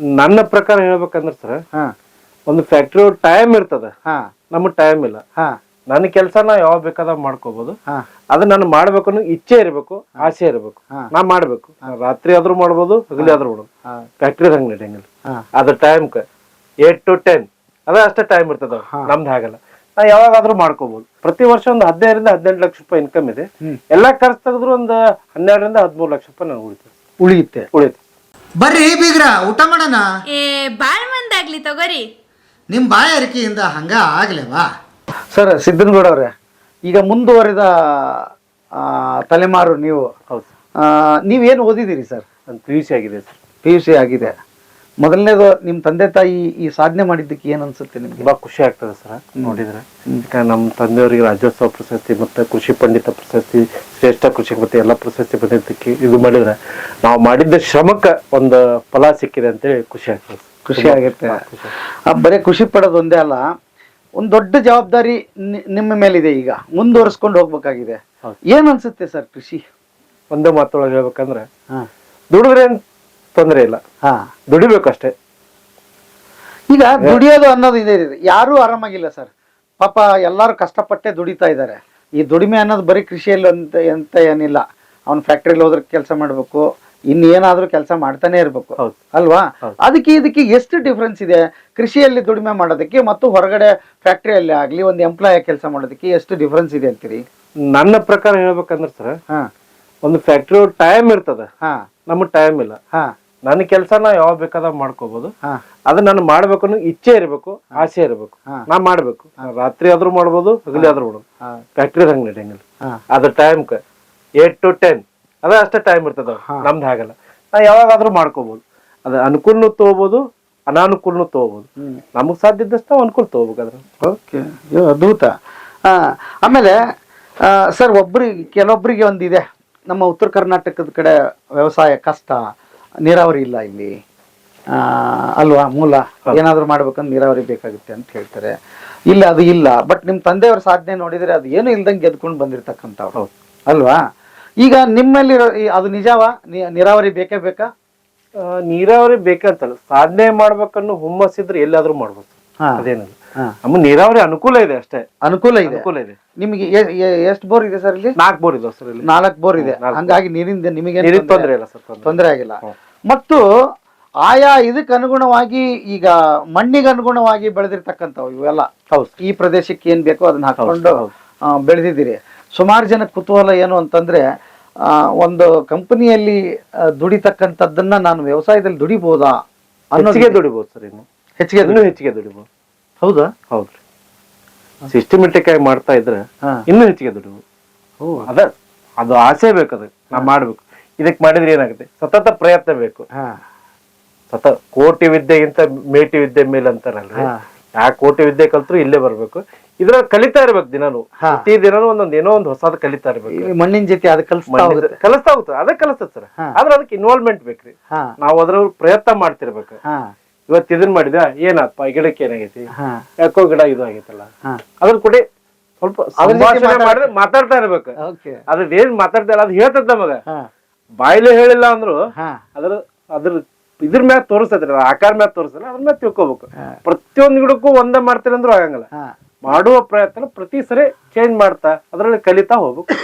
ನನ್ನ ಪ್ರಕಾರ ಹೇಳ್ಬೇಕಂದ್ರೆ ಸರ್ ಹಾ. ಒಂದು ಫ್ಯಾಕ್ಟ್ರಿ ಟೈಮ್ ಇರ್ತದ. ಹಾ. ನಮಗ್ ಟೈಮ್ ಇಲ್ಲ. ಹಾ. ನನ್ನ ಕೆಲಸ ನಾ ಯಾವಾಗ ಬೇಕಾದ ಮಾಡ್ಕೋಬಹುದು ಹಾ. ನನ್ ಮಾಡ್ಬೇಕು ಅನ್ನೋ ಇಚ್ಛೆ ಇರಬೇಕು ಆಸೆ ಇರಬೇಕು. ನಾ ಮಾಡ್ಬೇಕು. ರಾತ್ರಿ ಆದ್ರೂ ಮಾಡ್ಬೋದು ಹಗಲಿ ಆದ್ರೂ ಮಾಡ್ಬೋದು. ಫ್ಯಾಕ್ಟ್ರಿ ಹಂಗ್ ನಡೆಯಂಗಿಲ್ಲ. ಅದ್ರ ಟೈಮ್ ಏಟ್ ಟು ಟೆನ್ ಅದ ಅಷ್ಟೇ ಟೈಮ್ ಇರ್ತದ. ನಮ್ದು ಹಾಗಲ್ಲ. ನಾ ಯಾವಾಗಾದ್ರೂ ಮಾಡ್ಕೋಬಹುದು ಪ್ರತಿ ವರ್ಷ ಒಂದು ಹದಿನೈದರಿಂದ ಹದಿನೆಂಟು ಲಕ್ಷ ರೂಪಾಯಿ ಇನ್ಕಮ್ ಇದೆ. ಎಲ್ಲಾ ಖರ್ಚು ತೆಗೆದ್ರು ಒಂದು ಹನ್ನೆರಡರಿಂದ ಹದಿಮೂರು ಲಕ್ಷ ರೂಪಾಯಿ ನಾನು ಉಳಿತೇವೆ ಉಳಿಯುತ್ತೆ. ಉಳಿತು ಬರ್ರಿ ಬೀಗ್ರ ಊಟ ಮಾಡೋಣ. ಏ ಬಾಳ್ ಮಂದಾಗ್ಲಿ ತಗೋರಿ. ನಿಮ್ಮ ಬಾಯಾರಿಕೆಯಿಂದ ಹಂಗ ಆಗ್ಲೇವಾ? ಸರ್ ಸಿದ್ದನಗೌಡ ಅವ್ರೆ ಈಗ ಮುಂದುವರೆದ ಆ, ತಲೆಮಾರು ನೀವು ಹೌದು. ಆ, ನೀವೇನು ಓದಿದ್ದೀರಿ ಸರ್? ಒಂದು ಪಿ ಯು ಸಿ ಆಗಿದೆ ಸರ್. ಪಿ ಯು ಸಿ ಆಗಿದೆ. ಮೊದಲನೇದು ನಿಮ್ಮ ತಂದೆ ತಾಯಿ ಈ ಸಾಧನೆ ಮಾಡಿದ್ದಕ್ಕೆ ಏನು ಅನ್ಸುತ್ತೆ ನಿಮ್ಗೆ? ತುಂಬಾ ಖುಷಿ ಆಗ್ತದೆ ಸರ್ ನೋಡಿದ್ರೆ. ನಮ್ಮ ತಂದೆಯವರಿಗೆ ರಾಜ್ಯೋತ್ಸವ ಪ್ರಶಸ್ತಿ ಮತ್ತೆ ಕೃಷಿ ಪಂಡಿತ ಪ್ರಶಸ್ತಿ ಶ್ರೇಷ್ಠ ಕೃಷಿ ಮತ್ತೆ ಎಲ್ಲ ಪ್ರಶಸ್ತಿ ಬಂದಿದ್ದಕ್ಕೆ ಇದು ಮಾಡಿದ್ರೆ ನಾವು ಮಾಡಿದ್ದ ಶ್ರಮಕ್ಕೆ ಒಂದು ಫಲ ಸಿಕ್ಕಿದೆ ಅಂತೇಳಿ ಖುಷಿ ಆಗ್ತದೆ. ಖುಷಿ ಆಗುತ್ತೆ. ಬರೀ ಖುಷಿ ಪಡೋದು ಒಂದೇ ಅಲ್ಲ ಒಂದು ದೊಡ್ಡ ಜವಾಬ್ದಾರಿ ನಿಮ್ಮ ಮೇಲಿದೆ ಈಗ ಮುಂದುವರಿಸ್ಕೊಂಡು ಹೋಗ್ಬೇಕಾಗಿದೆ. ಏನು ಅನ್ಸುತ್ತೆ ಸರ್ ಕೃಷಿ? ಒಂದೇ ಮಾತೊಳಗೆ ಹೇಳ್ಬೇಕಂದ್ರೆ ದುಡಿದ್ರೆ ತೊಂದರೆ ಇಲ್ಲ. ಹಾ. ದುಡಿಬೇಕಷ್ಟೇ. ಈಗ ದುಡಿಯೋದು ಅನ್ನೋದು ಇದೆ ಇದೆ. ಯಾರೂ ಆರಾಮಾಗಿಲ್ಲ ಸರ್. ಪಾಪ ಎಲ್ಲರೂ ಕಷ್ಟಪಟ್ಟೆ ದುಡಿತಾ ಇದ್ದಾರೆ. ಈ ದುಡಿಮೆ ಅನ್ನೋದು ಬರೀ ಕೃಷಿಯಲ್ಲಿ ಅಂತ ಅಂತ ಏನಿಲ್ಲ. ಅವ್ನು ಫ್ಯಾಕ್ಟ್ರಿಲಿ ಹೋದ್ರೆ ಕೆಲಸ ಮಾಡಬೇಕು. ಇನ್ನೇನಾದ್ರೂ ಕೆಲಸ ಮಾಡ್ತಾನೆ ಇರಬೇಕು. ಹೌದು. ಅಲ್ವಾ. ಅದಕ್ಕೆ ಇದಕ್ಕೆ ಎಷ್ಟು ಡಿಫ್ರೆನ್ಸ್ ಇದೆ? ಕೃಷಿಯಲ್ಲಿ ದುಡಿಮೆ ಮಾಡೋದಕ್ಕೆ ಮತ್ತು ಹೊರಗಡೆ ಫ್ಯಾಕ್ಟ್ರಿಯಲ್ಲಿ ಆಗಲಿ ಒಂದು ಎಂಪ್ಲಾಯ್ ಕೆಲಸ ಮಾಡೋದಕ್ಕೆ ಎಷ್ಟು ಡಿಫ್ರೆನ್ಸ್ ಇದೆ ಅಂತೀರಿ? ನನ್ನ ಪ್ರಕಾರ ಹೇಳ್ಬೇಕಂದ್ರೆ ಸರ್ ಹಾ. ಒಂದು ಫ್ಯಾಕ್ಟ್ರಿ ಟೈಮ್ ಇರ್ತದೆ. ಹಾ. ನಮಗ್ ಟೈಮ್ ಇಲ್ಲ. ಹಾ. ನನ್ನ ಕೆಲಸ ನಾ ಯಾವಾಗ ಬೇಕಾದಾಗ ಮಾಡ್ಕೋಬಹುದು ಅದು ನಾನು ಮಾಡ್ಬೇಕು ಅನ್ನೋ ಇಚ್ಛೆ ಇರಬೇಕು ಆಸೆ ಇರಬೇಕು. ನಾ ಮಾಡ್ಬೇಕು. ರಾತ್ರಿ ಆದ್ರೂ ಮಾಡ್ಬೋದು ಹಗಲಿ ಆದ್ರೂ ಮಾಡ್ಬೋದು. ಫ್ಯಾಕ್ಟ್ರಿ ಹಂಗ್ ನಡೆಯಂಗಿಲ್ಲ ಅದ್ರ ಟೈಮ್ ಏಟ್ ಟು ಟೆನ್ ಅದ ಅಷ್ಟೇ ಟೈಮ್ ಇರ್ತದ ನಮ್ದು ಹಾಗಲ್ಲ. ನಾ ಯಾವಾಗಾದ್ರೂ ಮಾಡ್ಕೋಬಹುದು ಅದ ಅನುಕೂಲನು ತಗೋಬಹುದು ಅನಾನುಕೂಲನು ತಗೋಬಹುದು. ನಮಗ್ ಸಾಧ್ಯ ಇದ್ದಷ್ಟು ಅನುಕೂಲ ತಗೋಬೇಕಾದ್ರೆ ಓಕೆ ಅದ್ಭುತ. ಆಮೇಲೆ ಸರ್ ಒಬ್ರಿಗೆ ಕೆಲವೊಬ್ಬರಿಗೆ ಒಂದಿದೆ. ನಮ್ಮ ಉತ್ತರ ಕರ್ನಾಟಕದ ಕಡೆ ವ್ಯವಸಾಯ ಕಷ್ಟ. ನೀರಾವರಿ ಇಲ್ಲ ಇಲ್ಲಿ. ಅಲ್ವಾ ಮೂಲ? ಏನಾದರೂ ಮಾಡ್ಬೇಕಂದ್ರೆ ನೀರಾವರಿ ಬೇಕಾಗುತ್ತೆ ಅಂತ ಹೇಳ್ತಾರೆ. ಇಲ್ಲ ಅದು ಇಲ್ಲ. ಬಟ್ ನಿಮ್ಮ ತಂದೆಯವರ ಸಾಧನೆ ನೋಡಿದ್ರೆ ಅದು ಏನು ಇಲ್ದಂಗೆ ಗೆದ್ಕೊಂಡು ಬಂದಿರತಕ್ಕಂಥವ್ರು. ಅಲ್ವಾ? ಈಗ ನಿಮ್ಮಲ್ಲಿರೋ ಅದು ನಿಜವಾ? ನೀರಾವರಿ ಬೇಕೇ ಬೇಕಾ? ನೀರಾವರಿ ಬೇಕಂತಲ್ಲ. ಸಾಧನೆ ಮಾಡ್ಬೇಕನ್ನೋ ಹುಮ್ಮಸ್ಸಿದ್ರೆ ಎಲ್ಲಾದ್ರೂ ಮಾಡ್ಬೋದು. ಅದೇನಲ್ಲ. ನಮ್ಮ ನೀರಾವರಿ ಅನುಕೂಲ ಇದೆ ಅಷ್ಟೇ. ಅನುಕೂಲ ಇದೆ. ಅನುಕೂಲ ಇದೆ. ನಿಮಗೆ ಎಷ್ಟು ಬೋರ್ ಇದೆ ಸರ್ ಇಲ್ಲಿ? ನಾಲ್ಕು ಬೋರ್ ಇದೆ ಸರ್ ಇಲ್ಲಿ. ನಾಲ್ಕು ಬೋರ್ ಇದೆ. ಹಂಗಾಗಿ ನೀರಿಂದ ನಿಮಗೆ ತೊಂದರೆ ಇಲ್ಲ ಸರ್ ತೊಂದ್ರೆ ಆಗಿಲ್ಲ. ಮತ್ತು ಆಯಾ ಇದಕ್ಕೆ ಅನುಗುಣವಾಗಿ ಈಗ ಮಣ್ಣಿಗೆ ಅನುಗುಣವಾಗಿ ಬೆಳೆದಿರ್ತಕ್ಕಂಥವು ಇವೆಲ್ಲ. ಹೌದು ಈ ಪ್ರದೇಶಕ್ಕೆ ಏನ್ ಬೇಕೋ ಅದನ್ನ ಹಾಕೊಂಡು ಹೌದು. ಬೆಳೆದಿದ್ದೀರಿ. ಸುಮಾರು ಜನ ಕುತೂಹಲ ಏನು ಅಂತಂದ್ರೆ ಒಂದು ಕಂಪನಿಯಲ್ಲಿ ದುಡಿತಕ್ಕಂಥದ್ದನ್ನ ನಾನು ವ್ಯವಸಾಯದಲ್ಲಿ ದುಡಿಬಹುದಾ ಅನ್ನೋದು ಹೆಚ್ಚಿಗೆ ದುಡಿಬಹುದು ಸರ್ ಇನ್ನು. ಹೆಚ್ಚಿಗೆ ಹೆಚ್ಚಿಗೆ ದುಡಿಬಹುದು ಹೌದಾ? ಹೌದ್ರಿ ಸಿಸ್ಟಮೆಟಿಕ್ ಆಗಿ ಮಾಡ್ತಾ ಇದ್ರೆ ಇನ್ನು ಹೆಚ್ಚಿಗೆ ದುಡ್ಡು ಅದ ಅದು ಆಸೆ ಬೇಕು ಅದಕ್ಕೆ ನಾ ಮಾಡ್ಬೇಕು. ಇದಕ್ ಮಾಡಿದ್ರೆ ಏನಾಗುತ್ತೆ? ಸತತ ಪ್ರಯತ್ನ ಬೇಕು. ಸತ ಕೋಟಿ ವಿದ್ಯೆಗಿಂತ ಮೇಟಿ ವಿದ್ಯೆ ಮೇಲೆ ಅಂತಾರಲ್ರಿ. ಯಾ ಕೋಟಿ ವಿದ್ಯೆ ಕಲ್ತ್ರು ಇಲ್ಲೇ ಬರ್ಬೇಕು. ಇದ್ರ ಕಲಿತಾ ಇರ್ಬೇಕು ದಿನಾನು. ಪ್ರತಿ ದಿನಾನು ಒಂದೊಂದ್ ಏನೋ ಒಂದು ಹೊಸದ ಕಲಿತಾ ಇರ್ಬೇಕು. ಮಣ್ಣಿನ ಜೊತೆ ಅದ ಕಲಿಸ್ತಾ ಹೋಗುತ್ತೆ. ಅದೇ ಕಲಿಸ್ತದೆ ಸರ್. ಆದ್ರೆ ಅದಕ್ಕೆ ಇನ್ವಾಲ್ವ್ಮೆಂಟ್ ಬೇಕ್ರಿ ನಾವು ಅದ್ರ ಪ್ರಯತ್ನ ಮಾಡ್ತಿರ್ಬೇಕು. ಇವತ್ತು ಇದನ್ನ ಮಾಡಿದ ಏನಪ್ಪ ಗಿಡಕ್ಕೆ ಏನಾಗೈತಿ? ಯಾಕೋ ಗಿಡ ಇದು ಆಗೈತಲ್ಲ? ಅದ್ರ ಕೂಡ ಸ್ವಲ್ಪ ಸಂಭಾಷಣೆ ಮಾಡಿದ್ರೆ ಮಾತಾಡ್ತಾ ಇರ್ಬೇಕು. ಅದ್ರ ಏನ್ ಮಾತಾಡ್ತಾ ಇಲ್ಲ ಅದು ಹೇಳ್ತದ ನಮಗ. ಬಾಯಿಲೆ ಹೇಳಿಲ್ಲ ಅಂದ್ರು ಅದ್ರ ಅದ್ರ ಇದ್ರ ಮ್ಯಾಗ ತೋರಿಸ್ತೈತ್ರಿ ಆಕಾರ ಮ್ಯಾಗ ತೋರಿಸಲ್ಲ ಅದ್ರ ಮ್ಯಾಗ ತಿಳ್ಕೊಬೇಕು. ಪ್ರತಿಯೊಂದು ಗಿಡಕ್ಕೂ ಒಂದೇ ಮಾಡ್ತೀರಿ ಅಂದ್ರೂ ಆಗಂಗಿಲ್ಲ. ಮಾಡುವ ಪ್ರಯತ್ನ ಪ್ರತಿ ಸರಿ ಚೇಂಜ್ ಮಾಡ್ತಾ ಅದ್ರಲ್ಲಿ ಕಲಿತಾ ಹೋಗ್ಬೇಕು.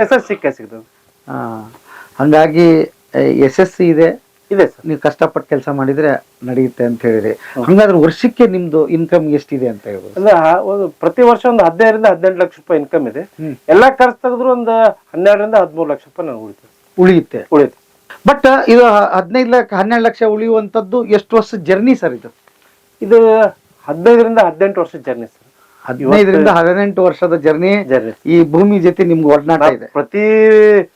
ಹೆಸರು ಸಿಕ್ಕ ಸಿಗ್ತದೆ. ಹಂಗಾಗಿ ಯಶಸ್ಸು ಇದೆ. ಇದೆ ಸರ್. ನೀವು ಕಷ್ಟಪಟ್ಟು ಕೆಲಸ ಮಾಡಿದ್ರೆ ನಡೆಯುತ್ತೆ ಅಂತ ಹೇಳಿರಿ ಹಂಗಾದ್ರೆ ವರ್ಷಕ್ಕೆ ನಿಮ್ದು ಇನ್ಕಮ್ ಎಷ್ಟಿದೆ ಅಂತ ಹೇಳ್ಬೋದು. ಅಂದ್ರೆ ಆ ಒಂದು ಪ್ರತಿ ವರ್ಷ ಒಂದು ಹದಿನೈದರಿಂದ ಹದಿನೆಂಟು ಲಕ್ಷ ರೂಪಾಯಿ ಇನ್ಕಮ್ ಇದೆ. ಎಲ್ಲಾ ಖರ್ಚು ತೆಗೆದ್ರು ಒಂದು ಹನ್ನೆರಡರಿಂದ ಹದಿಮೂರು ಲಕ್ಷ ರೂಪಾಯಿ ನಾನು ಉಳಿತು ಉಳಿಯುತ್ತೆ. ಉಳಿಯುತ್ತೆ. ಬಟ್ ಇದು ಹದಿನೈದು ಲಕ್ಷ ಹನ್ನೆರಡು ಲಕ್ಷ ಉಳಿಯುವಂತದ್ದು ಎಷ್ಟು ವರ್ಷ ಜರ್ನಿ ಸರ್ ಇದು? ಇದು ಹದಿನೈದರಿಂದ ಹದಿನೆಂಟು ವರ್ಷ ಜರ್ನಿ ಸರ್. ಹದಿನೈದರಿಂದ ಹದಿನೆಂಟು ವರ್ಷದ ಜರ್ನಿ ಈ ಭೂಮಿ ಜೊತೆ ನಿಮ್ಗೆ ಒಡನಾಟ ಇದೆ. ಪ್ರತಿ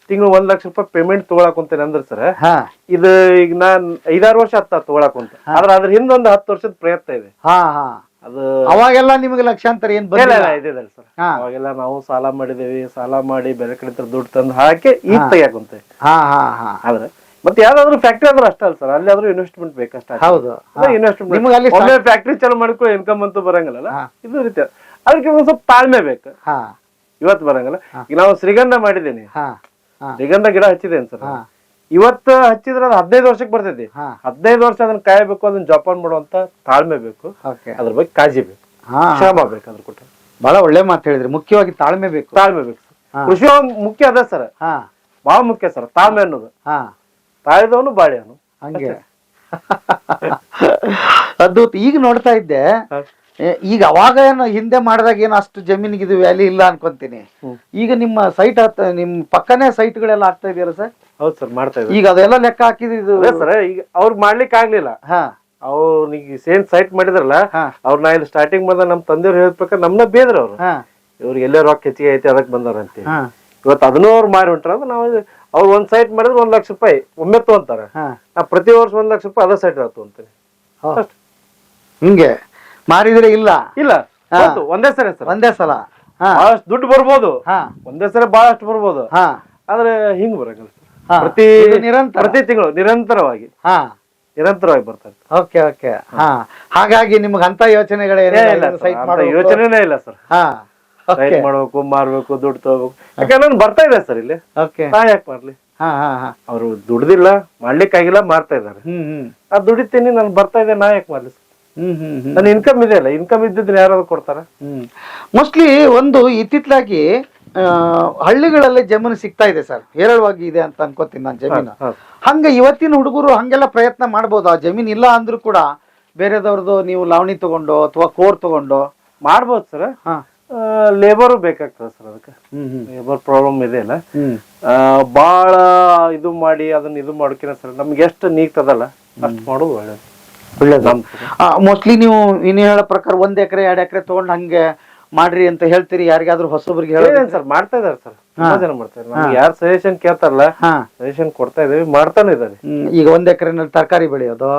ತಿಂಗಳು ಒಂದ್ ಲಕ್ಷ ರೂಪಾಯಿ ಪೇಮೆಂಟ್ ತಗೊಳಕ್ ಅಂತೇನೆ ಅಂದ್ರೆ ಸರ್ ಹಾ. ಇದು ಈಗ ನಾನ್ ಐದಾರು ವರ್ಷ ಹತ್ತ ತಗೊಳಕ್ ಕುಂತ ಆದ್ರೆ ಅದ್ರ ಹಿಂದ ಒಂದು ಹತ್ತು ವರ್ಷದ ಪ್ರಯತ್ನ ಇದೆ. ಹಾ ಹಾ. ಅದು ಅವಾಗೆಲ್ಲ ನಿಮಗೆ ಲಕ್ಷಾಂತರ ಏನ್ ಸರ್. ಅವಾಗೆಲ್ಲ ನಾವು ಸಾಲ ಮಾಡಿದೇವಿ ಸಾಲ ಮಾಡಿ ಬೇರೆ ಕಡೆ ದುಡ್ಡು ತಂದು ಹಾಕಿ ಈಗ ತೆಗಿಯಾಕ ಕುಂತೆ ಹಾ ಹಾ ಹಾ. ಆದ್ರೆ ಮತ್ತೆ ಯಾವ್ದಾದ್ರು ಫ್ಯಾಕ್ಟ್ರಿ ಆದ್ರೂ ಅಷ್ಟೇ ಅಲ್ಲ ಸರ್ ಅಲ್ಲಿ ಆದ್ರೂ ಇನ್ವೆಸ್ಟ್ಮೆಂಟ್ ಬೇಕಷ್ಟ ಹೌದು. ನಿಮ್ಗೆ ಇನ್ವೆಸ್ಟ್ಮೆಂಟ್ ಅಲ್ಲಿ ಒಮ್ಮೆ ಫ್ಯಾಕ್ಟ್ರಿ ಚಾಲು ಮಾಡ್ಕೊ ಇನ್ಕಮ್ ಅಂತೂ ಬರಂಗಿಲ್ಲ ಹಾ. ಇದು ರೀತಿ. ಅದಕ್ಕೆ ಒಂದ್ ಸ್ವಲ್ಪ ತಾಳ್ಮೆ ಬೇಕು. ಹಾ. ಇವತ್ತು ಬರಂಗಿಲ್ಲ. ಈಗ ನಾವು ಶ್ರೀಗಂಧ ಮಾಡಿದ್ದೀನಿ. ಹಾ. ಹಾ. ಶ್ರೀಗಂಧ ಗಿಡ ಹಚ್ಚಿದ್ದೇನೆ ಸರ್ ಹಾ. ಇವತ್ತು ಹಚ್ಚಿದ್ರೆ ಅದು ಹದಿನೈದು ವರ್ಷಕ್ಕೆ ಬರ್ತೈತಿ. ಹಾ. ಹದಿನೈದು ವರ್ಷ ಅದನ್ನ ಕಾಯಬೇಕು ಅದನ್ನ ಜೋಪಾನ ಮಾಡುವಂತ ತಾಳ್ಮೆ ಬೇಕು. ಓಕೆ. ಅದ್ರ ಬಗ್ಗೆ ಕಾಳಜಿ ಬೇಕು. ಹಾ. ಶ್ರಮ ಬೇಕು ಅದ್ರ ಕೊಟ್ಟ. ಬಹಳ ಒಳ್ಳೆ ಮಾತು ಹೇಳಿದ್ರಿ. ಮುಖ್ಯವಾಗಿ ತಾಳ್ಮೆ ಬೇಕು. ತಾಳ್ಮೆ ಬೇಕು ಹಾ. ಕೃಷಿ ಮುಖ್ಯ ಅದ ಸರ್ ಹಾ. ಬಹಳ ಮುಖ್ಯ ಸರ್ ತಾಳ್ಮೆ ಅನ್ನೋದು. ಹಾ. ತಾಳಿದವನು ಬಾಳೆವನು ಹಂಗೆ. ಅದ್ಭುತ. ಈಗ ನೋಡ್ತಾ ಇದ್ದೆ ಈಗ ಅವಾಗ ಏನು ಹಿಂದೆ ಮಾಡಿದಾಗ ಏನು ಅಷ್ಟು ಜಮೀನಿಗೆ ಇದು ವ್ಯಾಲಿ ಇಲ್ಲ ಅನ್ಕೊಂತೀನಿ. ಈಗ ನಿಮ್ಮ ಸೈಟ್ ಹತ್ತ ನಿಮ್ ಪಕ್ಕನೇ ಸೈಟ್ಗಳೆಲ್ಲ ಆಗ್ತಾ ಇದೆಯಲ್ಲ ಸರ್? ಹೌದು ಸರ್ ಮಾಡ್ತಾ ಇದ್ದೀವಿ ಈಗ ಅದೆಲ್ಲ ಲೆಕ್ಕ ಹಾಕಿದ್ದು ಸರ್ ಈಗ ಅವ್ರು ಮಾಡ್ಲಿಕ್ಕೆ ಆಗ್ಲಿಲ್ಲ. ಹಾ. ಅವ್ರಿಗೆ ಸೇಮ್ ಸೈಟ್ ಮಾಡಿದ್ರಲ್ಲ ಅವ್ರ ನಾ ಇಲ್ಲಿ ಸ್ಟಾರ್ಟಿಂಗ್ ಬಂದ ನಮ್ ತಂದೆಯವ್ರು ಹೇಳ್ಬೇಕಾದ್ರೆ ನಮ್ನ ಬೇದ್ರ ಅವ್ರು ಇವ್ರಿಗೆ ಎಲ್ಲೇ ರೊಕ್ಕ ಹೆಚ್ಚಿಗೆ ಐತಿ ಅದಕ್ಕೆ ಬಂದವ್ರಂತೆ. ಇವತ್ತು ಅದನ್ನೂ ಅವ್ರು ಮಾರಿ ಹೊಂಟ್ರ ಅಂದ್ರೆ ನಾವು ಅವ್ರು ಒಂದ್ ಸೈಟ್ ಮಾಡಿದ್ರೆ ಒಂದ್ ಲಕ್ಷ ರೂಪಾಯಿ ಒಮ್ಮೆ ತಗೊಂತಾರೆ. ಹಾ. ನಾ ಪ್ರತಿ ವರ್ಷ ಒಂದ್ ಲಕ್ಷ ರೂಪಾಯಿ ಅದ ಸೈಟ್ ತಗೊಂತೀನಿ ಹೋ. ಹಿಂಗೆ ಮಾರಿದ್ರೆ ಇಲ್ಲ. ಇಲ್ಲ. ಹಾ. ಒಂದೇ ಸರಿ ಸರ್. ಒಂದೇ ಸಲ. ಹಾ. ಬಹಳಷ್ಟು ದುಡ್ಡು ಬರ್ಬೋದು. ಹಾ. ಒಂದೇ ಸರಿ ಬಹಳಷ್ಟು ಬರ್ಬೋದು. ಹಾ. ಆದ್ರೆ ಹಿಂಗ್ ಬರಂಗಿಲ್ಲ sir. ಹಾ. ಪ್ರತಿ ಇದು ನಿರಂತರ. ಪ್ರತಿ ತಿಂಗಳು ನಿರಂತರವಾಗಿ. ಹಾ. ನಿರಂತರವಾಗಿ ಬರ್ತಾರೆ ಓಕೆ ಓಕೆ. ಹಾ. ಹಾಗಾಗಿ ನಿಮ್ಗೆ ಅಂತ ಯೋಚನೆಗಳೇನಿಲ್ಲ? ಇಲ್ಲ ಇದನ್ನ ಸೈಟ್ ಅಂತ ಮಾಡಬೇಕು ಯೋಚನೆನೇ ಇಲ್ಲ ಸರ್. ಹಾ. ಸೈಟ್ ಮಾಡ್ಬೇಕು ಮಾರ್ಬೇಕು ದುಡ್ಡು ತಗೋಬೇಕು. ಯಾಕಂದ್ರೆ ನಾನು ಬರ್ತಾ ಇದೆ ಸರ್ ಇಲ್ಲಿ. ಓಕೆ ನಾ ಯಾಕೆ ಮಾಡ್ಲಿ ಹಾ ಹಾ ಹಾ. ಅವ್ರು ದುಡ್ದಿಲ್ಲ ಮಾಡ್ಲಿಕ್ಕಾಗಿಲ್ಲ ಮಾರ್ತಾ ಇದ್ದಾರೆ. ಹ್ಮ್ ದುಡಿತೀನಿ ನಾನು ಬರ್ತಾ ಇದೆ ನಾ ಯಾಕೆ ಮಾಡ್ಲಿ? ಹ್ಮ್ ಹ್ಮ್ ಹ್ಮ್. ನನ್ನ ಇನ್ಕಮ್ ಇದೆ ಅಲ್ಲ ಇನ್ಕಮ್ ಇದ್ದಿದ್ರೆ ಯಾರಾದ್ರು ಕೊಡ್ತಾರ? ಹ್ಮ್. ಮೋಸ್ಟ್ಲಿ ಒಂದು ಇತ್ತಿತ್ಲಾಗಿ ಆ, ಹಳ್ಳಿಗಳಲ್ಲಿ ಜಮೀನು ಸಿಗ್ತಾ ಇದೆ ಸರ್. ಹೇರಳವಾಗಿ ಇದೆ ಅಂತ ಅನ್ಕೋತೀನಿ ನಾನು ಜಮೀನು. ಹಂಗ ಇವತ್ತಿನ ಹುಡುಗರು ಹಂಗೆಲ್ಲ ಪ್ರಯತ್ನ ಮಾಡ್ಬೋದು. ಆ ಜಮೀನ್ ಇಲ್ಲ ಅಂದ್ರೂ ಕೂಡ ಬೇರೆದವ್ರದ್ದು ನೀವು ಲಾವಣಿ ತಗೊಂಡು ಅಥವಾ ಕೋರ್ ತಗೊಂಡು ಮಾಡ್ಬೋದು ಸರ್. ಹಾ. ಲೇಬರು ಬೇಕಾಗ್ತದೆ ಸರ್ ಅದಕ್ಕೆ. ಲೇಬರ್ ಪ್ರಾಬ್ಲಮ್ ಇದೆ ಆ, ಬಾಳ ಇದು ಮಾಡಿ ಅದನ್ನ ಇದು ಮಾಡ್ಕಿನ ಸರ್ ನಮ್ಗೆ ಎಷ್ಟು ನೀಗ್ತದಲ್ಲ ಅಷ್ಟು ಮಾಡೋದು ಒಳ್ಳೇದು. ಒಳ್ಳೇದು. ಮೋಸ್ಟ್ಲಿ ನೀವು ಇನ್ನು ಹೇಳೋ ಪ್ರಕಾರ ಒಂದ್ ಎಕರೆ ಎರಡು ಎಕರೆ ತಗೊಂಡು ಹಂಗೆ ಮಾಡ್ರಿ ಅಂತ ಹೇಳ್ತೀರಿ ಯಾರಿಗಾದ್ರೂ ಹೊಸೊಬ್ರಿಗೆ ಹೇಳೋದು ಸರ್ ಮಾಡ್ತಾ ಇದಾರೆ ಸರ್. ತುಂಬಾ ಜನ ಮಾಡ್ತಾರೆ ಯಾರು ಸಜೆಷನ್ ಕೇಳ್ತಾರಲ್ಲ ಸಜೆಷನ್ ಕೊಡ್ತಾ ಇದೀವಿ ಮಾಡ್ತಾನೆ ಇದಾರೆ ಈಗ ಒಂದ್ ಎಕರೆನಲ್ಲಿ ತರಕಾರಿ ಬೆಳೆಯೋದು.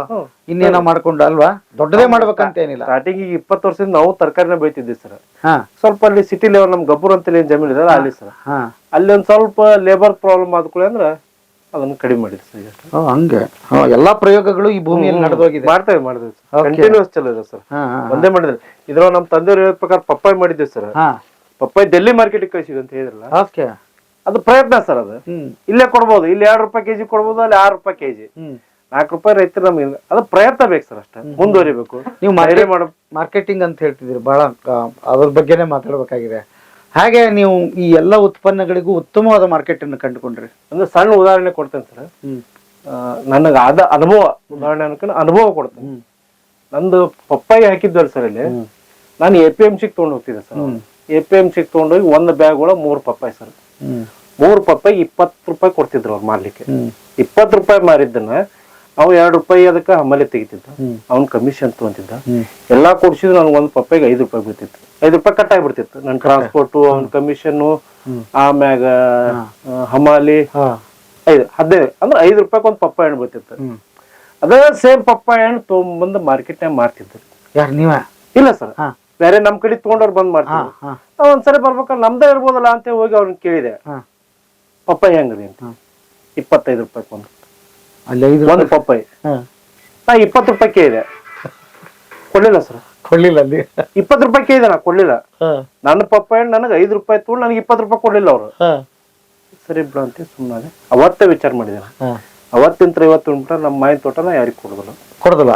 ಇನ್ನೇನೋ ಮಾಡ್ಕೊಂಡು ಅಲ್ವಾ? ದೊಡ್ಡದೇ ಮಾಡ್ಬೇಕಂತ ಏನಿಲ್ಲ. ಸ್ಟಾರ್ಟಿಂಗ್ ಈಗ ಇಪ್ಪತ್ತು ವರ್ಷದಿಂದ ನಾವು ತರಕಾರಿನ ಬೆಳಿತಿದ್ವಿ ಸರ್. ಸ್ವಲ್ಪ ಅಲ್ಲಿ ಸಿಟಿ ಲೆವೆಲ್ ನಮ್ ಗಬ್ಬರ್ ಅಂತ ಏನ್ ಜಮೀನ್ ಇದೆ ಅಲ್ಲಿ ಸರ್. ಅಲ್ಲಿ ಒಂದ್ ಸ್ವಲ್ಪ ಲೇಬರ್ ಪ್ರಾಬ್ಲಮ್ ಆದ್ಕೊಳ್ಳಿ ಅಂದ್ರ ಅದನ್ನ ಕಡಿಮೆ ಮಾಡಿದ್ರು ಸರ್ ಈಗ ಓ, ಹಂಗೆ. ಹಾ, ಎಲ್ಲಾ ಪ್ರಯೋಗಗಳು ಈ ಭೂಮಿಯಲ್ಲಿ ನಡೆದೋಗಿದೆ. ಮಾಡ್ತೇವೆ ಮಾಡಿದ್ವಿ Okay. ಕಂಟಿನ್ಯೂಸ್ ಚಲೋ ಇದೆ ಸರ್. ಹಾ ಹಾ ಒಂದೇ ಮಾಡಿದ್ರೆ. ಇದ್ರ ನಮ್ಮ ತಂದೆಯವ್ರು ಹೇಳಿದ ಪ್ರಕಾರ ಪಪ್ಪಾಯಿ ಮಾಡಿದ್ವಿ ಸರ್. ಹಾ. ಪಪ್ಪಾಯಿ ಡೆಲ್ಲಿ ಮಾರ್ಕೆಟ್ ಕಳಿಸಿದ್ವಿ ಅಂತ ಹೇಳಿದ್ರಲ್ಲ. ಓಕೆ ಅದು ಪ್ರಯತ್ನ ಸರ್ ಅದು. ಹ್ಮ್. ಇಲ್ಲೇ ಕೊಡ್ಬೋದು. ಇಲ್ಲಿ ಎರಡು ರೂಪಾಯಿ ಕೆಜಿ ಕೊಡ್ಬೋದು ಅಲ್ಲಿ ಆರು ರೂಪಾಯಿ ಕೆಜಿ. ಹ್ಮ್. ನಾಲ್ಕು ರೂಪಾಯಿ ರೈತರು ನಮ್ಗೆ. ಅದು ಪ್ರಯತ್ನ ಬೇಕು ಸರ್ ಅಷ್ಟೇ. ಮುಂದುವರಿಬೇಕು. ನೀವು ಧೈರ್ಯ ಮಾಡ ಮಾರ್ಕೆಟಿಂಗ್ ಅಂತ ಹೇಳ್ತಿದ್ದೀರಿ. ಬಹಳ ಆ, ಅದ್ರ ಬಗ್ಗೆನೇ ಮಾತಾಡ್ಬೇಕಾಗಿದೆ. ಹಾಗೆ ನೀವು ಈ ಎಲ್ಲ ಉತ್ಪನ್ನಗಳಿಗೂ ಉತ್ತಮವಾದ ಮಾರ್ಕೆಟ್ ಅನ್ನು ಕಂಡುಕೊಂಡ್ರಿ. ಅಂದ್ರೆ ಸಣ್ಣ ಉದಾಹರಣೆ ಕೊಡ್ತೇನೆ ಸರ್. ನನಗ ಅದ ಅನುಭವ ಉದಾಹರಣೆ ಅನ್ಕೊಂಡು ಅನುಭವ ಕೊಡ್ತೇನೆ. ನಂದು ಪಪ್ಪಾಯಿ ಹಾಕಿದ್ವಲ್ಲ ಸರ್ ಇಲ್ಲಿ. ನಾನು ಎ ಪಿ ಎಂ ಸಿಗ್ ತೊಗೊಂಡು ಹೋಗ್ತಿದ್ದೆ ಸರ್. ಎ ಪಿ ಎಂ ಸಿಗ್ ತೊಗೊಂಡೋಗಿ ಒಂದು ಬ್ಯಾಗ್ ಒಳಗೆ ಮೂರು ಪಪ್ಪಾಯಿ ಸರ್. ಮೂರು ಪಪ್ಪಾಯಿ ಇಪ್ಪತ್ತು ರೂಪಾಯಿ ಕೊಡ್ತಿದ್ರು ಅವ್ರು ಮಾರ್ಲಿಕ್ಕೆ. ಇಪ್ಪತ್ತು ರೂಪಾಯಿ ಮಾರಿದ್ದನ್ನ ಅವ ಎರಡು ರೂಪಾಯಿ ಅದಕ್ಕೆ ಹಮಾಲಿ ತೆಗಿತಿದ್ದ. ಅವ್ನ ಕಮಿಷನ್ ತಗೊಂತಿದ್ದ. ಎಲ್ಲಾ ಕೊಡ್ಸಿದ್ರು ನನ್ಗೆ ಒಂದು ಪಪ್ಪೆಗೆ ಐದು ರೂಪಾಯಿ ಬೀಳ್ತಿತ್ತು ಐದು ರೂಪಾಯಿ ಕಟ್ ಆಗ್ಬಿಡ್ತಿತ್ತು. ನನ್ನ ಟ್ರಾನ್ಸ್ಪೋರ್ಟ್ ಅವ್ನ ಕಮಿಷನ್ ಆಮ್ಯಾಗ ಹಮಾಲಿ ಐದು ಹದಿನೈದು ಅಂದ್ರೆ ಐದು ರೂಪಾಯಿ ಒಂದು ಪಪ್ಪಾಯಿ ಹಣ್ಣು ಬೀಳ್ತಿತ್ತು ಅದ ಸೇಮ್ ಪಪ್ಪಾಯಿ ಹಣ್ಣು ತೊಗೊಂಬಂದು ಮಾರ್ಕೆಟ್ನಾಗ ಮಾರ್ತಿದ್ರು. ಯಾರು ನೀವ? ಇಲ್ಲ ಸರ್ ಬೇರೆ ನಮ್ ಕಡೆ ತಗೊಂಡವ್ರು ಬಂದ್ ಮಾಡ್ತಿದ್ರು ನಾವ್ ಒಂದ್ಸರಿ ಬರ್ಬೇಕಾದ್ರೆ ನಮ್ದೇ ಇರ್ಬೋದಲ್ಲ ಅಂತ ಹೋಗಿ ಅವ್ರನ್ನ ಕೇಳಿದೆ. ಪಪ್ಪಾಯಿ ಹೆಂಗ್ರಿ ಅಂತ. ಇಪ್ಪತ್ತೈದು ರೂಪಾಯಿ ಒಂದು. ಅಲ್ಲಿ ಐದು ಒಂದು ಪಪ್ಪಾಯಿ. ನಾ ಇಪ್ಪತ್ತು ರೂಪಾಯಿ ಇದೆ ಕೊಡ್ಲಿಲ್ಲ ಸರ್. ಕೊಡ್ಲಿಲ್ಲ ಅಲ್ಲಿ. ಇಪ್ಪತ್ತು ರೂಪಾಯಿ ಕೇಳಿದೆ ನಾ ಕೊಡ್ಲಿಲ್ಲ. ನನ್ನ ಪಪ್ಪಾಯಿ ನನಗೆ ಐದು ರೂಪಾಯಿ ತಗೊಂಡು ನನಗೆ ಇಪ್ಪತ್ತು ರೂಪಾಯಿ ಕೊಡ್ಲಿಲ್ಲ ಅವರು. ಸರಿ ಬಿಡು ಅಂತ ಸುಮ್ಮನೆ ಅವತ್ತೇ ವಿಚಾರ ಮಾಡಿದೆ ಅವತ್ತಿಂತ ಇವತ್ತು ಉಂಟ ನಮ್ಮ ಮಾಯಿನ ತೋಟನ ಯಾರಿಗೆ ಕೊಡೋದಿಲ್ಲ. ಕೊಡದಲ್ಲ.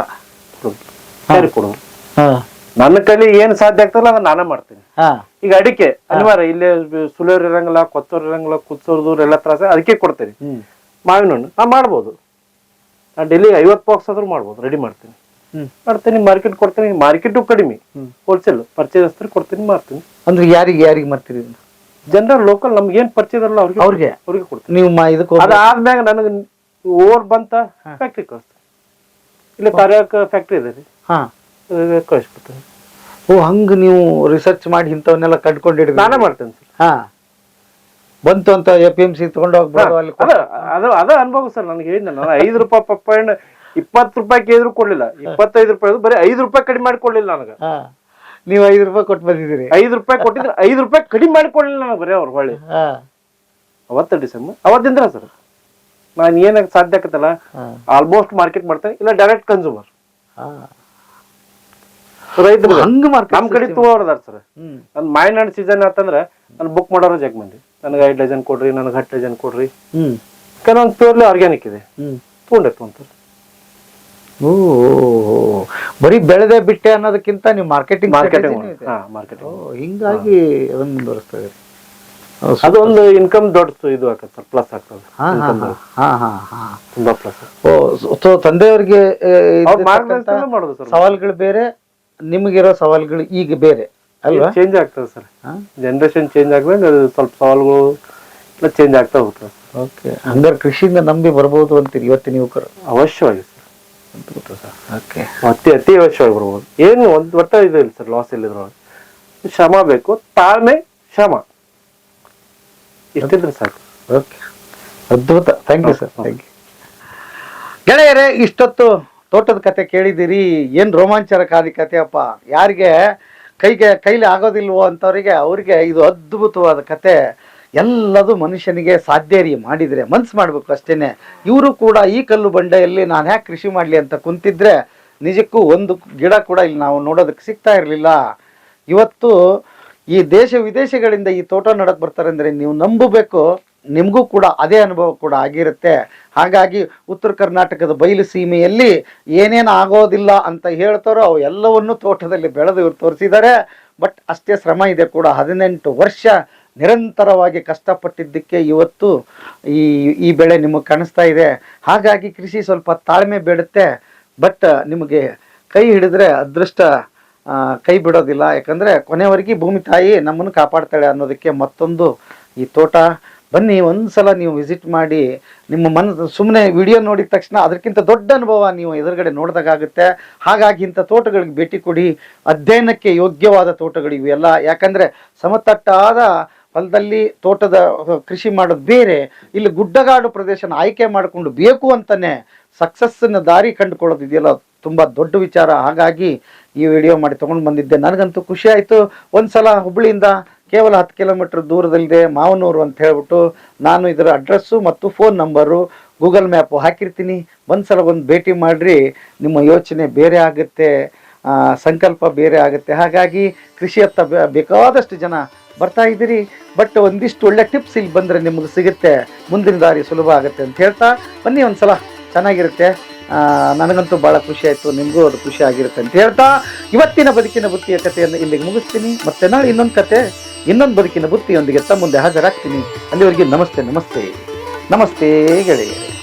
ಯಾರಿಗೆ ಕೊಡೋದು ಹಾ. ನನ್ನ ಕೈಲಿ ಏನ್ ಸಾಧ್ಯ ಆಗ್ತಲ್ಲ ಅದನ್ನ ನಾನೇ ಮಾಡ್ತೀನಿ. ಈಗ ಅಡಿಕೆ ಅನಿವಾರ್ಯ ಇಲ್ಲೇ ಸುಳೇರ್ ಇರಂಗಿಲ್ಲ ಕೊತ್ತೋರ್ ಇರಂಗಿಲ್ಲ ಕುತ್ಸೋರ್ದು ಎಲ್ಲ ತ್ರಾಸ ಅದಕ್ಕೆ ಕೊಡ್ತೀನಿ. ಮಾವಿನ ಹಣ್ಣು ನಾ ಮಾಡ್ಬೋದು. ನಾ ಡೈಲಿ ಐವತ್ತು ಬಾಕ್ಸ್ ಆದ್ರೂ ಮಾಡ್ಬೋದು ರೆಡಿ ಮಾಡ್ತೀನಿ. ಮಾಡ್ತೀನಿ ಮಾರ್ಕೆಟ್ ಕೊಡ್ತೀನಿ ಮಾರ್ಕೆಟು ಕಡಿಮೆ. ಹೋಲ್ಸೇಲ್ ಪರ್ಚೇಸ್ ಹತ್ರ ಕೊಡ್ತೀನಿ ಮಾರ್ತೀನಿ. ಅಂದ್ರೆ ಯಾರಿಗೆ ಯಾರಿಗೆ ಮಾಡ್ತೀರಿ? ಜನರಲ್ ಲೋಕಲ್ ನಮ್ಗೆ ಏನ್ ಪರ್ಚೇಸ್ ಅಲ್ಲ ಅವ್ರಿಗೆ ಅವ್ರಿಗೆ? ಅವ್ರಿಗೆ ಕೊಡ್ತೀನಿ. ನೀವು ಇದಕ್ಕೆ ಅದಾದ್ಮ್ಯಾಗ ನನಗೆ ಓವರ್ ಬಂತ ಫ್ಯಾಕ್ಟ್ರಿ ಕಳಿಸ್ತೀನಿ. ಇಲ್ಲ ಕಾರ್ಯಕ ಫ್ಯಾಕ್ಟ್ರಿ ಇದೆ ರೀ. ಹಾ. ಕಳಿಸ್ಬಿಡ್ತೀನಿ. ಓ ಹಂಗೆ ನೀವು ರಿಸರ್ಚ್ ಮಾಡಿ ಇಂಥವನ್ನೆಲ್ಲ ಕಂಡ್ಕೊಂಡಿಡ್ರಿ ನಾನೇ ಮಾಡ್ತೇನೆ ಸರ್. ಹಾ. ಬಂತು ಅಂತ ಎ ಪಿ ಎಂ ಸಿ ತಗೊಂಡು ಹೋಗ್ಬೋದು ಅಲ್ಲಿ ಅದ ಅದ ಅದ ಅನುಭವ ಸರ್ ನನಗೆ ಹೇಳಿದ್ನ ನಾನು ಐದು ರೂಪಾಯಿ ಪಪ್ಪಾಯಿ ಹಣ್ಣು ಇಪ್ಪತ್ತು ರೂಪಾಯಿ ಕೇಳಿದ್ರು ಕೊಡ್ಲಿಲ್ಲ. ಇಪ್ಪತ್ತೈದು ರೂಪಾಯಿ ಬರೀ ಐದು ರೂಪಾಯಿ ಕಡಿಮೆ ಮಾಡಿ ಕೊಡ್ಲಿಲ್ಲ ನನಗೆ. ಹಾ. ನೀವು ಐದು ರೂಪಾಯಿ ಕೊಟ್ಟು ಬಂದಿದ್ದೀರಿ. ಐದು ರೂಪಾಯಿ ಕೊಟ್ಟಿದ್ರೆ ಐದು ರೂಪಾಯಿ ಕಡಿಮೆ ಮಾಡಿ ಕೊಡ್ಲಿಲ್ಲ ನನಗೆ ಬರೀ ಅವ್ರು ಹೊಳ್ಳಿ. ಅವತ್ತ ಡಿಸೆಂಬರ್ ಅವತ್ತಿಂದ್ರ ಸರ್. ನಾನು ಏನಾಗ ಸಾಧ್ಯ ಆಗತ್ತಲ್ಲ ಆಲ್ಮೋಸ್ಟ್ ಮಾರ್ಕೆಟ್ ಮಾಡ್ತೇನೆ ಇಲ್ಲ ಡೈರೆಕ್ಟ್ ಕನ್ಸೂಮರ್ ಹಾ. ರೈತರು ಹಂಗ ಮಾರ್ಕೆಟ್ ನಮ್ ಕಡೆ ತಗೋರ್ದಾರ ಸರ್. ನನ್ ಹಣ್ಣು ಸೀಸನ್ ಆತಂದ್ರೆ ನಾನು ಬುಕ್ ಮಾಡೋರು ಜಗ್ ಮಂದಿ ನನಗೆ ಐದು ಡಜನ್ ಕೊಡ್ರಿ ನನಗೆ ಹತ್ತು ಡಜನ್ ಕೊಡ್ರಿ. ಹ್ಮ್. ಕೆಲವೊಂದು ಪ್ಯೂರ್ಲಿ ಆರ್ಗ್ಯಾನಿಕ್ ಇದೆ. ಹ್ಮ್. ತೊಗೊಂಡೆ ತೊಗೊಂತಾರೆ ಓ ಬರೀ ಬೆಳೆದೆ ಬಿಟ್ಟೆ ಅನ್ನೋದಕ್ಕಿಂತ ನೀವು ಮಾರ್ಕೆಟಿಂಗ್ ಮಾರ್ಕೆಟಿಂಗ್ ಹಾ ಮಾರ್ಕೆಟಿಂಗ್ ಹಿಂಗಾಗಿ ಅದನ್ನ ಮುಂದುವರಿಸ್ತಾ ಅದೊಂದು ಇನ್ಕಮ್ ದೊಡ್ಡ ಇದು ಆಗ್ತದೆ ಪ್ಲಸ್ ಆಗ್ತದೆ. ತುಂಬಾ ಪ್ಲಸ್ ಓ ಸೊ ತಂದೆಯವರಿಗೆ ಸವಾಲ್ಗಳು ಬೇರೆ ನಿಮಗಿರೋ ಸವಾಲ್ಗಳು ಈಗ ಬೇರೆ. ಅಲ್ವಾ? ಚೇಂಜ್ ಆಗ್ತದೆ ಸರ್? ಜನರೇಷನ್ ಚೇಂಜ್ ಆಗ್ದಂಗೆ ಅದು ಸ್ವಲ್ಪ ಸವಾಲುಗಳು ಎಲ್ಲ ಚೇಂಜ್ ಆಗ್ತಾ ಹೋಗ್ತದೆ. ಓಕೆ ಹಂಗಾರೆ ಕೃಷಿಯಿಂದ ನಂಬಿ ಬರ್ಬೋದು ಅಂತೀರಿ ಇವತ್ತಿನ ಯುವಕರು ಅವಶ್ಯವಾಗಿ ಸರ್. ಓಕೆ ಅತಿ ಅತಿ ಅವಶ್ಯವಾಗಿ ಬರ್ಬೋದು. ಏನು ಒಂದು ಒಟ್ಟ ಇದು ಇಲ್ಲ ಸರ್ ಲಾಸ್ ಇಲ್ಲಿದ್ರೊಳಗೆ ಶ್ರಮ ಬೇಕು ತಾಳ್ಮೆ ಶ್ರಮ. ಇಷ್ಟಿದ್ರೆ ಸಾಕು. ಓಕೆ ಅದ್ಭುತ. Thank you sir thank you ಗೆಳೆಯರೇ ಇಷ್ಟೊತ್ತು ತೋಟದ ಕತೆ ಕೇಳಿದ್ದೀರಿ. ಏನು ರೋಮಾಂಚನಕಾರಿ ಕಥೆಯಪ್ಪ ಯಾರಿಗೆ ಕೈಗೆ, ಕೈಲಿ ಆಗೋದಿಲ್ವೋ ಅಂತವರಿಗೆ ಅವರಿಗೆ ಇದು ಅದ್ಭುತವಾದ ಕತೆ. ಎಲ್ಲದು ಮನುಷ್ಯನಿಗೆ ಸಾಧ್ಯ ರೀ ಮಾಡಿದರೆ, ಮನ್ಸು ಮಾಡಬೇಕು ಅಷ್ಟೇ ಇವರು ಕೂಡ ಈ ಕಲ್ಲು ಬಂಡೆಯಲ್ಲಿ ನಾನು ಯಾಕೆ ಕೃಷಿ ಮಾಡಲಿ ಅಂತ ಕುಂತಿದ್ರೆ ನಿಜಕ್ಕೂ ಒಂದು ಗಿಡ ಕೂಡ ಇಲ್ಲಿ ನಾವು ನೋಡೋದಕ್ಕೆ ಸಿಗ್ತಾ ಇರಲಿಲ್ಲ. ಇವತ್ತು ಈ ದೇಶ ವಿದೇಶಗಳಿಂದ ಈ ತೋಟ ನಡಕ್ಕೆ ಬರ್ತಾರೆ ಅಂದರೆ ನೀವು ನಂಬಬೇಕು. ನಿಮಗೂ ಕೂಡ ಅದೇ ಅನುಭವ ಕೂಡ ಆಗಿರುತ್ತೆ. ಹಾಗಾಗಿ ಉತ್ತರ ಕರ್ನಾಟಕದ ಬಯಲು ಸೀಮೆಯಲ್ಲಿ ಏನೇನು ಆಗೋದಿಲ್ಲ ಅಂತ ಹೇಳ್ತಾರೋ ಅವು ಎಲ್ಲವನ್ನು ತೋಟದಲ್ಲಿ ಬೆಳೆದು ತೋರಿಸಿದ್ದಾರೆ. ಬಟ್ ಅಷ್ಟೇ ಶ್ರಮ ಇದೆ ಕೂಡ. ಹದಿನೆಂಟು ವರ್ಷ ನಿರಂತರವಾಗಿ ಕಷ್ಟಪಟ್ಟಿದ್ದಕ್ಕೆ ಇವತ್ತು ಈ ಈ ಬೆಳೆ ನಿಮಗೆ ಕಾಣಿಸ್ತಾ ಇದೆ. ಹಾಗಾಗಿ ಕೃಷಿ ಸ್ವಲ್ಪ ತಾಳ್ಮೆ ಬೇಡುತ್ತೆ. ಬಟ್ ನಿಮಗೆ ಕೈ ಹಿಡಿದ್ರೆ ಅದೃಷ್ಟ ಕೈ ಬಿಡೋದಿಲ್ಲ. ಯಾಕಂದರೆ ಕೊನೆವರೆಗೆ ಭೂಮಿ ತಾಯಿ ನಮ್ಮನ್ನು ಕಾಪಾಡ್ತಾಳೆ ಅನ್ನೋದಕ್ಕೆ ಮತ್ತೊಂದು ಈ ತೋಟ ಬನ್ನಿ, ಒಂದ್ಸಲ ನೀವು ವಿಸಿಟ್ ಮಾಡಿ, ನಿಮ್ಮ ಮನ ಸುಮ್ಮನೆ ವಿಡಿಯೋ ನೋಡಿದ ತಕ್ಷಣ ಅದಕ್ಕಿಂತ ದೊಡ್ಡ ಅನುಭವ ನೀವು ಎದುರುಗಡೆ ನೋಡಿದಾಗುತ್ತೆ ಹಾಗಾಗಿ ಇಂಥ ತೋಟಗಳಿಗೆ ಭೇಟಿ ಕೊಡಿ. ಅಧ್ಯಯನಕ್ಕೆ ಯೋಗ್ಯವಾದ ತೋಟಗಳು ಇವೆಲ್ಲ ಯಾಕಂದರೆ ಸಮತಟ್ಟಾದ ಹೊಲದಲ್ಲಿ ತೋಟದ ಕೃಷಿ ಮಾಡೋದು ಬೇರೆ. ಇಲ್ಲಿ ಗುಡ್ಡಗಾಡು ಪ್ರದೇಶನ ಆಯ್ಕೆ ಮಾಡಿಕೊಂಡು ಬೇಕು ಅಂತಲೇ ಸಕ್ಸಸ್ಸನ್ನು ದಾರಿ ಕಂಡುಕೊಳ್ಳೋದು ಇದೆಯಲ್ಲ, ತುಂಬಾ ದೊಡ್ಡ ವಿಚಾರ. ಹಾಗಾಗಿ ಈ ವಿಡಿಯೋ ಮಾಡಿ ತೊಗೊಂಡು ಬಂದಿದ್ದೆ. ನನಗಂತೂ ಖುಷಿ ಒಂದು ಸಲ ಹುಬ್ಳಿಯಿಂದ ಕೇವಲ ಹತ್ತು ಕಿಲೋಮೀಟರ್ ದೂರದಲ್ಲಿದೆ, ಮಾವನೂರು ಅಂತ ಹೇಳ್ಬಿಟ್ಟು ನಾನು ಇದರ ಅಡ್ರೆಸ್ಸು ಮತ್ತು ಫೋನ್ ನಂಬರು ಗೂಗಲ್ ಮ್ಯಾಪು ಹಾಕಿರ್ತೀನಿ. ಒಂದು ಸಲ ಒಂದು ಭೇಟಿ ಮಾಡಿರಿ, ನಿಮ್ಮ ಯೋಚನೆ ಬೇರೆ ಆಗುತ್ತೆ ಸಂಕಲ್ಪ ಬೇರೆ ಆಗುತ್ತೆ. ಹಾಗಾಗಿ ಕೃಷಿಯತ್ತ ಬೇಕಾದಷ್ಟು ಜನ ಬರ್ತಾ ಇದ್ದೀರಿ. ಬಟ್ ಒಂದಿಷ್ಟು ಒಳ್ಳೆ ಟಿಪ್ಸ್ ಇಲ್ಲಿ ಬಂದರೆ ನಿಮಗೆ ಸಿಗುತ್ತೆ. ಮುಂದಿನ ದಾರಿ ಸುಲಭ ಆಗುತ್ತೆ ಅಂತ ಹೇಳ್ತಾ ಬನ್ನಿ ಒಂದು ಸಲ ಚೆನ್ನಾಗಿರುತ್ತೆ ನನಗಂತೂ ಭಾಳ ಖುಷಿ ಆಯಿತು, ನಿಮಗೂ ಅದು ಖುಷಿ ಆಗಿರುತ್ತೆ ಅಂತ ಹೇಳ್ತಾ ಇವತ್ತಿನ ಬದುಕಿನ ಬುತ್ತಿಯ ಕಥೆಯನ್ನು ಇಲ್ಲಿಗೆ ಮುಗಿಸ್ತೀನಿ. ಮತ್ತೆ ನಾಳೆ ಇನ್ನೊಂದು ಕತೆ. ಇನ್ನೊಂದು ಬದುಕಿನ ಬುತ್ತಿಯೊಂದಿಗೆ ತಮ್ಮ ಮುಂದೆ ಹಾಜರಾಗ್ತೀನಿ. ಅಲ್ಲಿವರೆಗೆ ನಮಸ್ತೆ ನಮಸ್ತೆ. ನಮಸ್ತೆ ಗೆಳೆಯರೆ.